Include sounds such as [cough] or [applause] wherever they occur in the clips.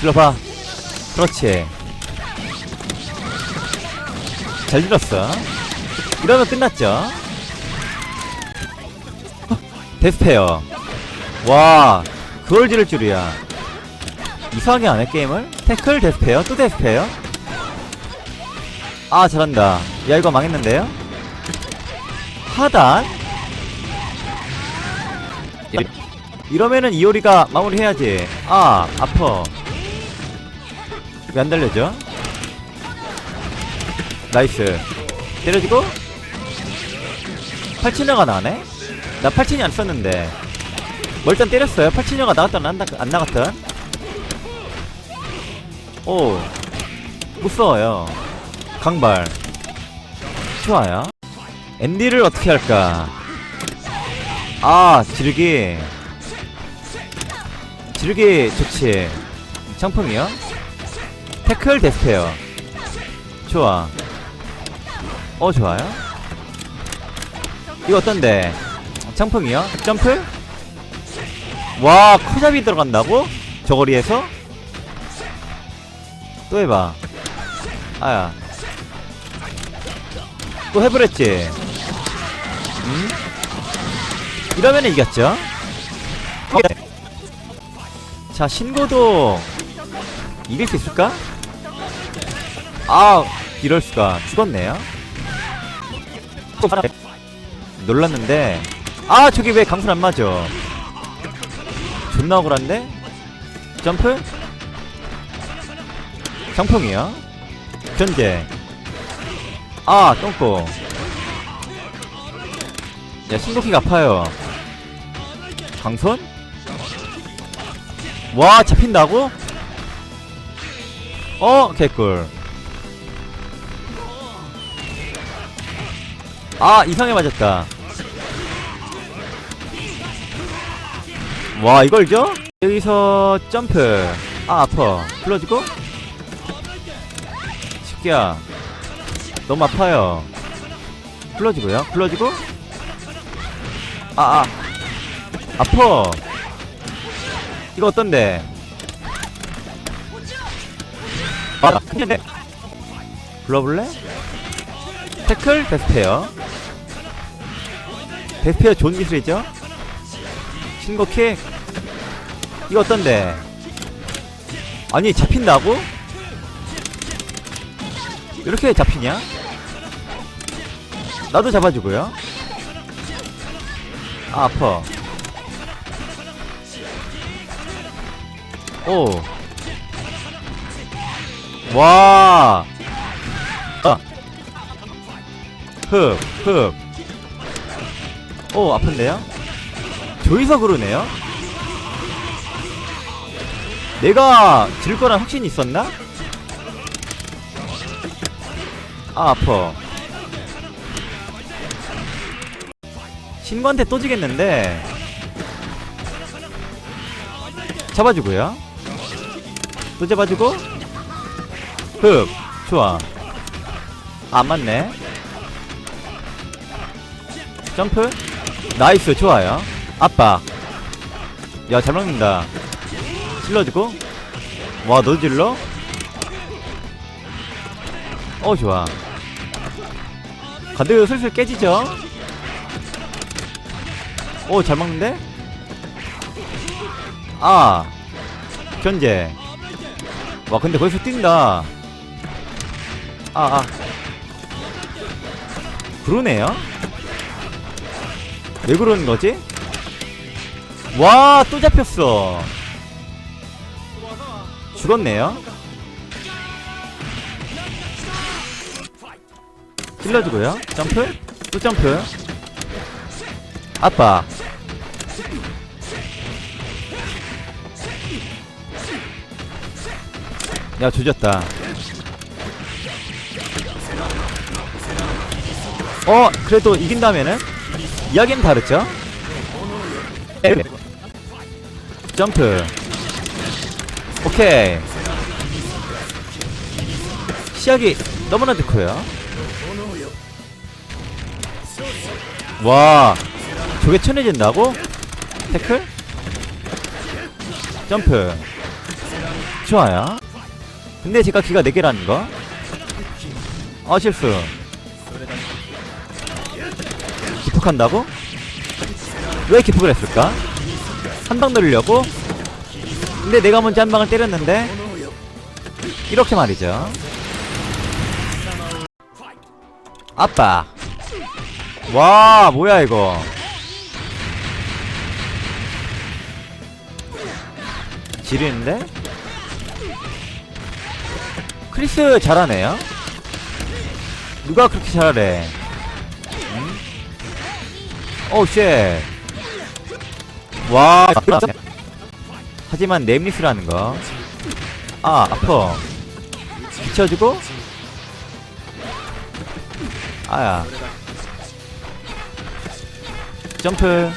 질러봐. 그렇지. 잘 질렀어. 이러면 끝났죠? 어, 데스페어 와 그걸 지를 줄이야. 이상하게 안해 게임을? 태클 데스페어 또 데스페어 아 잘한다. 야 이거 망했는데요? 하단? 이러면은 이효리가 마무리해야지. 아 아퍼 왜 안 달려져? 나이스. 때려주고? 팔치녀가 나네? 나 팔치녀 안 썼는데. 뭐 일단 때렸어요. 팔치녀가 나갔던 안, 나, 안 나갔던. 오. 무서워요. 강발. 좋아요. 앤디를 어떻게 할까? 아 지르기. 지르기 좋지. 창풍이요 태클 데스페어 좋아. 어 좋아요? 이거 어떤데? 창풍이요? 점프? 와 코잡이 들어간다고? 저 거리에서? 또 해봐. 아야. 또 해버렸지? 음? 이러면 이겼죠? 자 신고도 이길 수 있을까? 아 이럴 수가. 죽었네요. 놀랐는데. 아 저기 왜 강술 안 맞아? 존나 억울한데? 점프? 장풍이요? 견제 아 똥꼬. 야 신고키가 아파요. 강선 와 잡힌다고? 어 개꿀 아 이상해 맞았다. 와 이걸 줘? 여기서 점프. 아 아파. 불러주고? 새끼야. 너무 아파요. 불러주고요. 불러주고? 아아. 아파. 이거 어떤데? 아 근데 불러볼래? 태클? 데스페어 데스페어 좋은 기술이죠 신고킥 이거 어떤데 아니 잡힌다고? 이렇게 잡히냐? 나도 잡아주고요 아 아파 오. 와. 아. 흡, 흡. 오, 아픈데요? 조이서 그러네요? 내가 질 거란 확신이 있었나? 아, 아파. 신관테 또 지겠는데. 잡아주고요. 또 잡아주고 흡 좋아 아, 안 맞네 점프 나이스 좋아요. 압박 야잘 먹는다. 찔러주고. 와 너도 질러? 어 좋아. 가드 슬슬 깨지죠? 오 잘 먹는데? 아 견제. 와 근데 거기서 뛴다. 아아. 그러네요 왜 그러는 거지? 와 또 잡혔어. 죽었네요. 찔러주고요? 점프? 또 점프? 아빠. 야 조졌다. 어 그래도 이긴다면은 이야기는 다르죠 점프 오케이 시작이 너무나 좋고요 와 저게 천해진다고? 태클? 점프 좋아요. 근데 제가 기가 4개라는 거. 아, 실수. 기폭한다고? 왜 기폭을 했을까? 한방 넣으려고? 근데 내가 먼저 한 방을 때렸는데? 이렇게 말이죠. 아빠. 와, 뭐야, 이거. 지리는데? 크리스 잘하네요. 누가 그렇게 잘하래? 응? 오, 쉣. 와, 하지만 nem리스라는 거. 아, 아파. 비춰주고? 아야. 점프.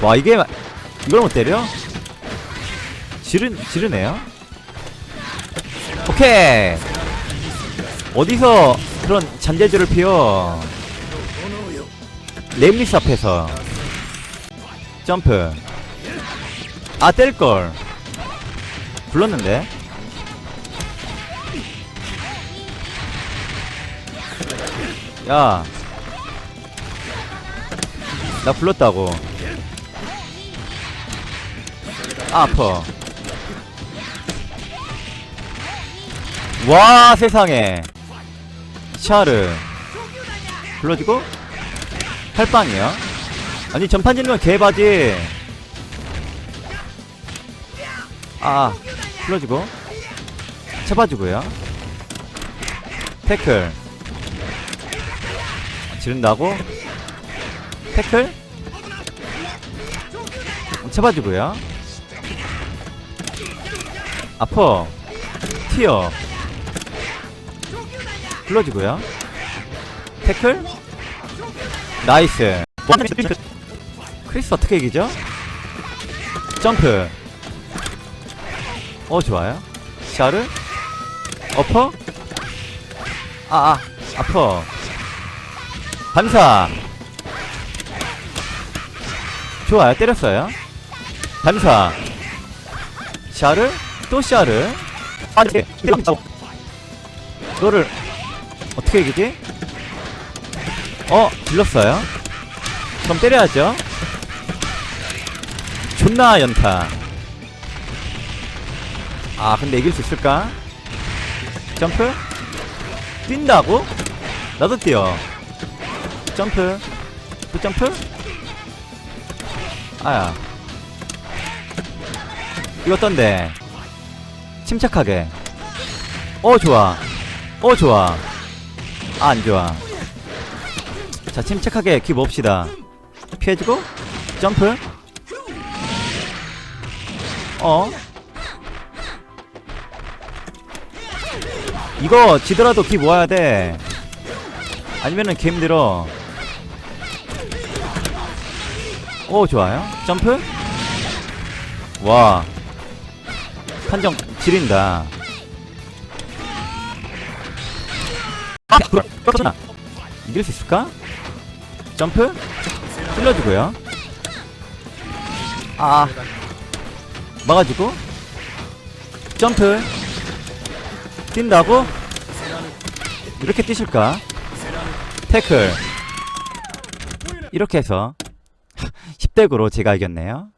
와, 이게, 마- 이걸 못 때려? 지르, 지르네요? 오케이! 어디서 그런 잔재주를 피워? Nem리스 앞에서. 점프. 아, 뗄걸. 불렀는데? 야. 나 불렀다고. 아, 아파. 와, 세상에. 샤르. 불러주고? 팔빵이야? 아니, 전판 짓는 개바지. 아, 불러주고. 잡아주고요. 태클. 지른다고? 태클? 잡아주고요. 아퍼. 튀어. 불러주고요. 태클? 나이스. 크리스 어떻게 이기죠? 점프. 어, 좋아요. 샤르? 어퍼? 아, 아, 아 퍼. 반사. 좋아요. 때렸어요. 반사. 샤르? 또 샤르? 아, 네. 너를 어떻게 이기지? 어, 질렀어요. 그럼 때려야죠. 존나 연타. 아, 근데 이길 수 있을까? 점프? 뛴다고? 나도 뛰어. 점프. 또 점프? 아야. 이거 어떤데? 침착하게. 어, 좋아. 어, 좋아. 아, 안 좋아. 자, 침착하게 기 봅시다. 피해주고, 점프. 어? 이거 지더라도 기 모아야 돼. 아니면은 개 힘들어. 오, 좋아요. 점프. 와. 판정 지린다. 아. 이길 수 있을까? 점프. 찔러주고요. 아. 막아주고. 점프. 뛴다고? 이렇게 뛰실까? 태클. 이렇게 해서 [laughs] 10대 9로 제가 이겼네요.